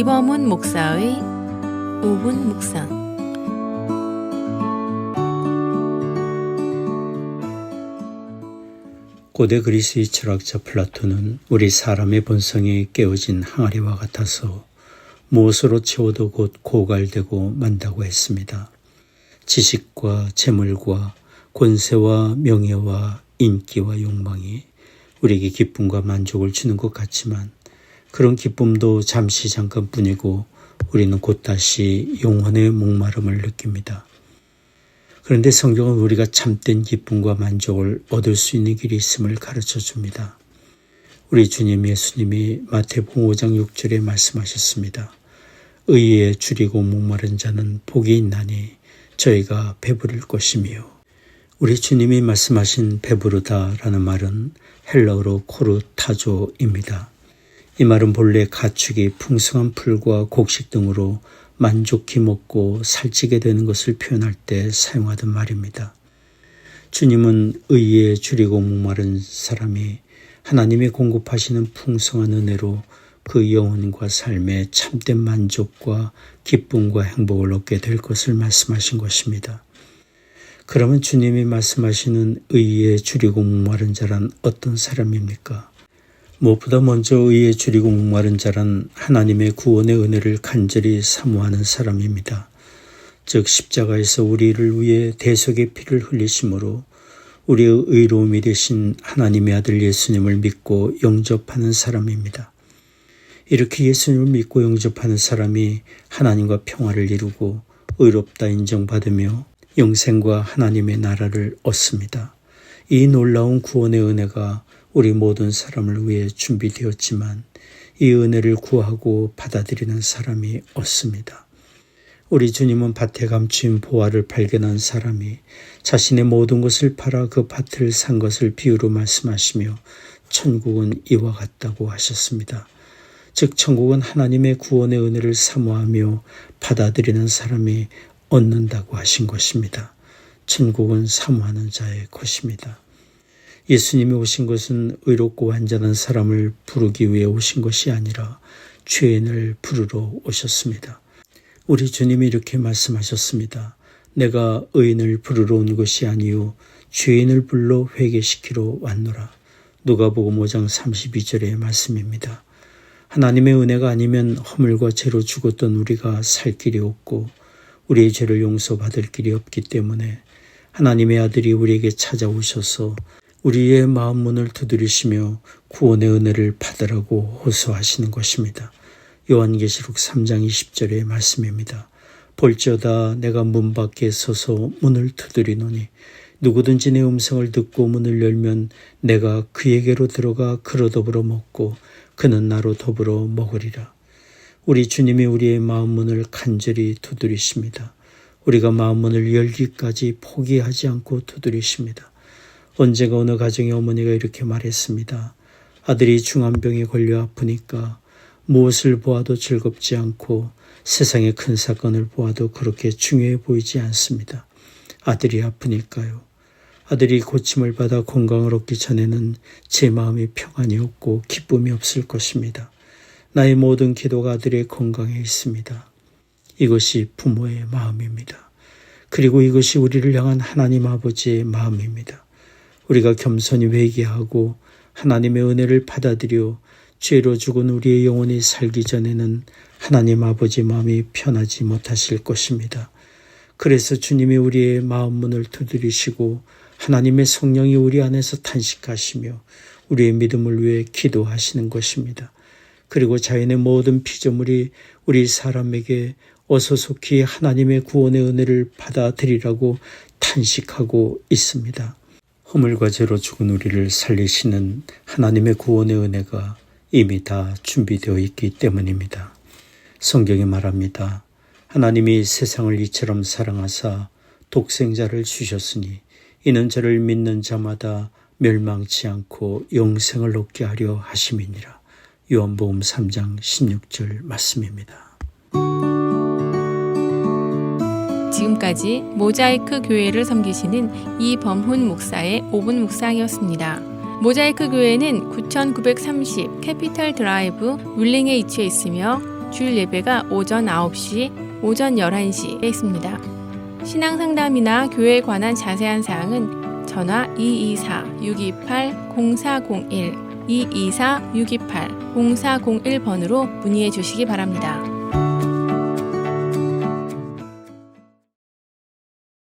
이범훈 목사의 5분 묵상 고대 그리스의 철학자 플라톤은 우리 사람의 본성이 깨어진 항아리와 같아서 무엇으로 채워도 곧 고갈되고 만다고 했습니다. 지식과 재물과 권세와 명예와 인기와 욕망이 우리에게 기쁨과 만족을 주는 것 같지만 그런 기쁨도 잠시 잠깐뿐이고 우리는 곧 다시 영혼의 목마름을 느낍니다. 그런데 성경은 우리가 참된 기쁨과 만족을 얻을 수 있는 길이 있음을 가르쳐 줍니다. 우리 주님 예수님이 마태복음 5장 6절에 말씀하셨습니다. 의에 줄이고 목마른 자는 복이 있나니 저희가 배부를 것이며 우리 주님이 말씀하신 배부르다라는 말은 헬라어로 코르타조입니다. 이 말은 본래 가축이 풍성한 풀과 곡식 등으로 만족히 먹고 살찌게 되는 것을 표현할 때 사용하던 말입니다. 주님은 의에 줄이고 목마른 사람이 하나님이 공급하시는 풍성한 은혜로 그 영혼과 삶에 참된 만족과 기쁨과 행복을 얻게 될 것을 말씀하신 것입니다. 그러면 주님이 말씀하시는 의에 줄이고 목마른 자란 어떤 사람입니까? 무엇보다 먼저 의에 줄이고 목마른 자란 하나님의 구원의 은혜를 간절히 사모하는 사람입니다. 즉 십자가에서 우리를 위해 대속의 피를 흘리심으로 우리의 의로움이 되신 하나님의 아들 예수님을 믿고 영접하는 사람입니다. 이렇게 예수님을 믿고 영접하는 사람이 하나님과 평화를 이루고 의롭다 인정받으며 영생과 하나님의 나라를 얻습니다. 이 놀라운 구원의 은혜가 우리 모든 사람을 위해 준비되었지만 이 은혜를 구하고 받아들이는 사람이 없습니다. 우리 주님은 밭에 감추인 보화를 발견한 사람이 자신의 모든 것을 팔아 그 밭을 산 것을 비유로 말씀하시며 천국은 이와 같다고 하셨습니다. 즉 천국은 하나님의 구원의 은혜를 사모하며 받아들이는 사람이 얻는다고 하신 것입니다. 천국은 사모하는 자의 것입니다. 예수님이 오신 것은 의롭고 완전한 사람을 부르기 위해 오신 것이 아니라 죄인을 부르러 오셨습니다. 우리 주님이 이렇게 말씀하셨습니다. 내가 의인을 부르러 온 것이 아니요 죄인을 불러 회개시키러 왔노라. 누가복음 5장 32절의 말씀입니다. 하나님의 은혜가 아니면 허물과 죄로 죽었던 우리가 살 길이 없고 우리의 죄를 용서받을 길이 없기 때문에 하나님의 아들이 우리에게 찾아오셔서 우리의 마음 문을 두드리시며 구원의 은혜를 받으라고 호소하시는 것입니다. 요한계시록 3장 20절의 말씀입니다. 볼지어다 내가 문 밖에 서서 문을 두드리노니 누구든지 내 음성을 듣고 문을 열면 내가 그에게로 들어가 그로 더불어 먹고 그는 나로 더불어 먹으리라. 우리 주님이 우리의 마음 문을 간절히 두드리십니다. 우리가 마음 문을 열기까지 포기하지 않고 두드리십니다. 언제가 어느 가정의 어머니가 이렇게 말했습니다. 아들이 중환병에 걸려 아프니까 무엇을 보아도 즐겁지 않고 세상의 큰 사건을 보아도 그렇게 중요해 보이지 않습니다. 아들이 아프니까요. 아들이 고침을 받아 건강을 얻기 전에는 제 마음이 평안이 없고 기쁨이 없을 것입니다. 나의 모든 기도가 아들의 건강에 있습니다. 이것이 부모의 마음입니다. 그리고 이것이 우리를 향한 하나님 아버지의 마음입니다. 우리가 겸손히 회개하고 하나님의 은혜를 받아들여 죄로 죽은 우리의 영혼이 살기 전에는 하나님 아버지 마음이 편하지 못하실 것입니다. 그래서 주님이 우리의 마음 문을 두드리시고 하나님의 성령이 우리 안에서 탄식하시며 우리의 믿음을 위해 기도하시는 것입니다. 그리고 자연의 모든 피조물이 우리 사람에게 어서 속히 하나님의 구원의 은혜를 받아들이라고 탄식하고 있습니다. 허물과 죄로 죽은 우리를 살리시는 하나님의 구원의 은혜가 이미 다 준비되어 있기 때문입니다. 성경이 말합니다. 하나님이 세상을 이처럼 사랑하사 독생자를 주셨으니 이는 저를 믿는 자마다 멸망치 않고 영생을 얻게 하려 하심이니라. 요한복음 3장 16절 말씀입니다. 지금까지 모자이크 교회를 섬기시는 이범훈 목사의 5분 묵상이었습니다. 모자이크 교회는 9930 캐피탈 드라이브 윌링에 위치해 있으며 주일 예배가 오전 9시, 오전 11시에 있습니다. 신앙 상담이나 교회에 관한 자세한 사항은 전화 224-628-0401, 224-628-0401번으로 문의해 주시기 바랍니다.